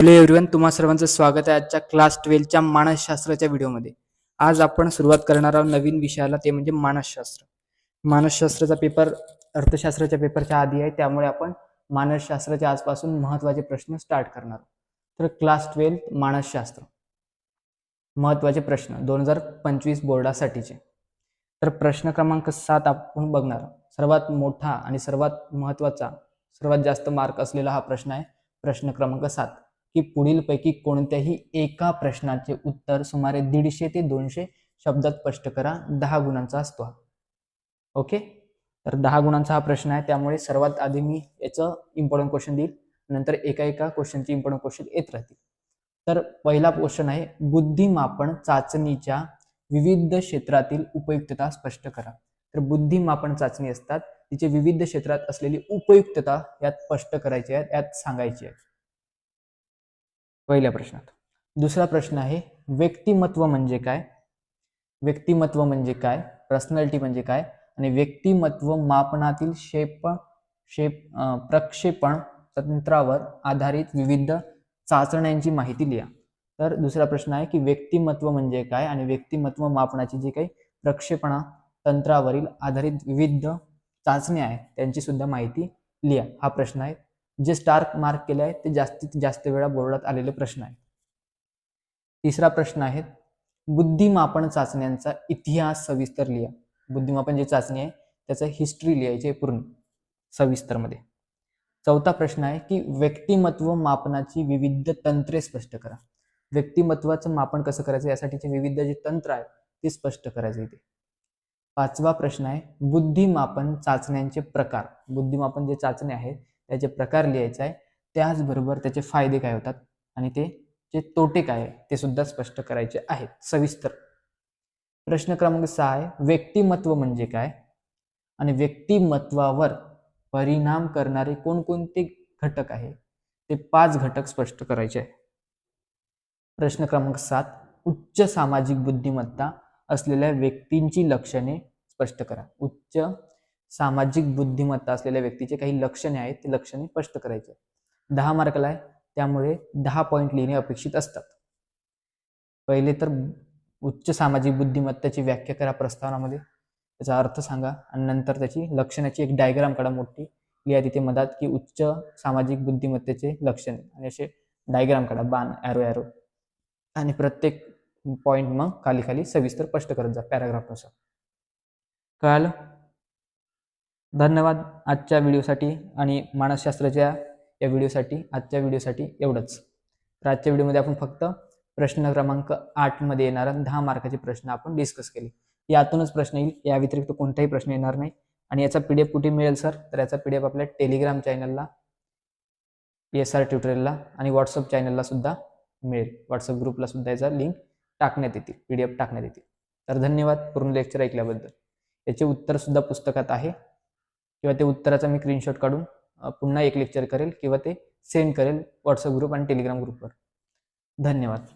Hello everyone तुम्हा सर्वांचं स्वागत आहे आजच्या क्लास ट्वेल्थच्या मानसशास्त्राच्या व्हिडिओमध्ये आज आपण सुरुवात करणार आहोत नवीन विषयाला ते म्हणजे मानसशास्त्र. मानसशास्त्राचा पेपर अर्थशास्त्राच्या पेपरच्या आधी आहे त्यामुळे आपण मानसशास्त्राच्या आजपासून महत्त्वाचे प्रश्न स्टार्ट करणार तर क्लास ट्वेल्थ मानसशास्त्र. महत्त्वाचे प्रश्न दोन हजार पंचवीस बोर्डासाठीचे. तर प्रश्न क्रमांक सात आपण बघणार सर्वात मोठा आणि सर्वात महत्त्वाचा सर्वात जास्त मार्क असलेला हा प्रश्न आहे प्रश्न क्रमांक सात. की पुढीलपैकी कोणत्याही एका प्रश्नाचे उत्तर सुमारे दीडशे ते दोनशे शब्दात स्पष्ट करा. दहा गुणांचा असतो हा. ओके? तर दहा गुणांचा हा प्रश्न आहे. त्यामुळे सर्वात आधी मी याचं इम्पॉर्टंट क्वेश्चन देईल. नंतर एका एका क्वेश्चनचे इम्पॉर्टंट क्वेश्चन येत राहतील. तर पहिला क्वेश्चन आहे बुद्धिमापन चाचणीच्या विविध क्षेत्रातील उपयुक्तता स्पष्ट करा. तर बुद्धिमापन चाचणी असतात. तिचे विविध क्षेत्रात असलेली उपयुक्तता यात स्पष्ट करायची आहे यात सांगायची आहे. पहिल्या प्रश्नात. दुसरा प्रश्न आहे व्यक्तिमत्व म्हणजे काय? व्यक्तिमत्व म्हणजे काय? पर्सनॅलिटी म्हणजे काय? आणि व्यक्तिमत्व मापनातील शेप शेप प्रक्षेपण तंत्रावर आधारित विविध चाचण्यांची माहिती लिहा. तर दुसरा प्रश्न आहे की व्यक्तिमत्व म्हणजे काय आणि व्यक्तिमत्व मापनाची जी काही प्रक्षेपणा तंत्रावरील आधारित विविध चाचण्या आहेत त्यांची सुद्धा माहिती लिहा. हा प्रश्न आहे. जे स्टार मार्क केले आहे ते जास्तीत जास्त वेळा बोर्डात आलेले प्रश्न आहेत. तिसरा प्रश्न आहे बुद्धिमापन चाचण्यांचा इतिहास सविस्तर लिहा. बुद्धिमापन जी चाचणी आहे त्याचं हिस्ट्री लिहायची आहे पूर्ण सविस्तरमध्ये. चौथा प्रश्न आहे की व्यक्तिमत्व मापनाची विविध तंत्रे स्पष्ट करा. व्यक्तिमत्वाचं मापन कसं करायचं? यासाठीचे विविध जे तंत्र आहेत ते स्पष्ट करायचे इथे. पाचवा प्रश्न आहे बुद्धिमापन चाचण्यांचे प्रकार. बुद्धिमापन जे चाचणी आहेत त्याचे प्रकार लिहायचे आहे. त्याचबरोबर त्याचे फायदे काय होतात आणि ते जे तोटे काय आहे ते सुद्धा स्पष्ट करायचे आहेत. सविस्तर. प्रश्न क्रमांक सहा आहे. व्यक्तिमत्व म्हणजे काय? आणि व्यक्तिमत्वावर परिणाम करणारे कोणकोणते घटक आहे? ते पाच घटक स्पष्ट करायचे आहे प्रश्न क्रमांक सात. उच्च सामाजिक बुद्धिमत्ता असलेल्या व्यक्तींची लक्षणे स्पष्ट करा. उच्च सामाजिक बुद्धिमत्ता असलेल्या व्यक्तीचे काही लक्षणे आहेत ते लक्षणे स्पष्ट करायचे दहा मार्कला आहे त्यामुळे दहा पॉईंट लिहिणे अपेक्षित असतात. पहिले तर उच्च सामाजिक बुद्धिमत्तेची व्याख्या करा प्रस्तावनामध्ये. त्याचा अर्थ सांगा आणि नंतर त्याची लक्षणाची एक डायग्राम काढा मोठी. लिहा तिथे मधात की उच्च सामाजिक बुद्धिमत्तेचे लक्षण आणि असे डायग्राम काढा बाण ॲरो ॲरो आणि प्रत्येक पॉईंट मग खाली खाली सविस्तर स्पष्ट करत जा पॅराग्राफनुसार कळालं? धन्यवाद आजच्या व्हिडिओसाठी आणि मानसशास्त्राच्या या व्हिडिओसाठी आजच्या व्हिडिओसाठी एवढंच. तर आजच्या व्हिडिओमध्ये आपण फक्त प्रश्न क्रमांक आठमध्ये येणारा दहा मार्काचे प्रश्न आपण डिस्कस केले. यातूनच प्रश्न येईल. या व्यतिरिक्त कोणताही प्रश्न येणार नाही. आणि याचा पी डी एफ कुठे मिळेल सर तर याचा पी डी एफ आपल्या टेलिग्राम चॅनलला एस आर ट्युटोरियलला आणि व्हॉट्सअप चॅनलला सुद्धा मिळेल. व्हॉट्सअप ग्रुपला सुद्धा याचा लिंक टाकण्यात येतील. पी डी एफ टाकण्यात येतील. तर धन्यवाद. पूर्ण लेक्चर ऐकल्याबद्दल. याचे उत्तर सुद्धा पुस्तकात आहे. किंवा ते उत्तराचा मी स्क्रीनशॉट काढून पुन्हा एक लेक्चर करेल किंवा ते सेंड करेल व्हॉट्सअप ग्रुप आणि टेलिग्राम ग्रुपवर धन्यवाद.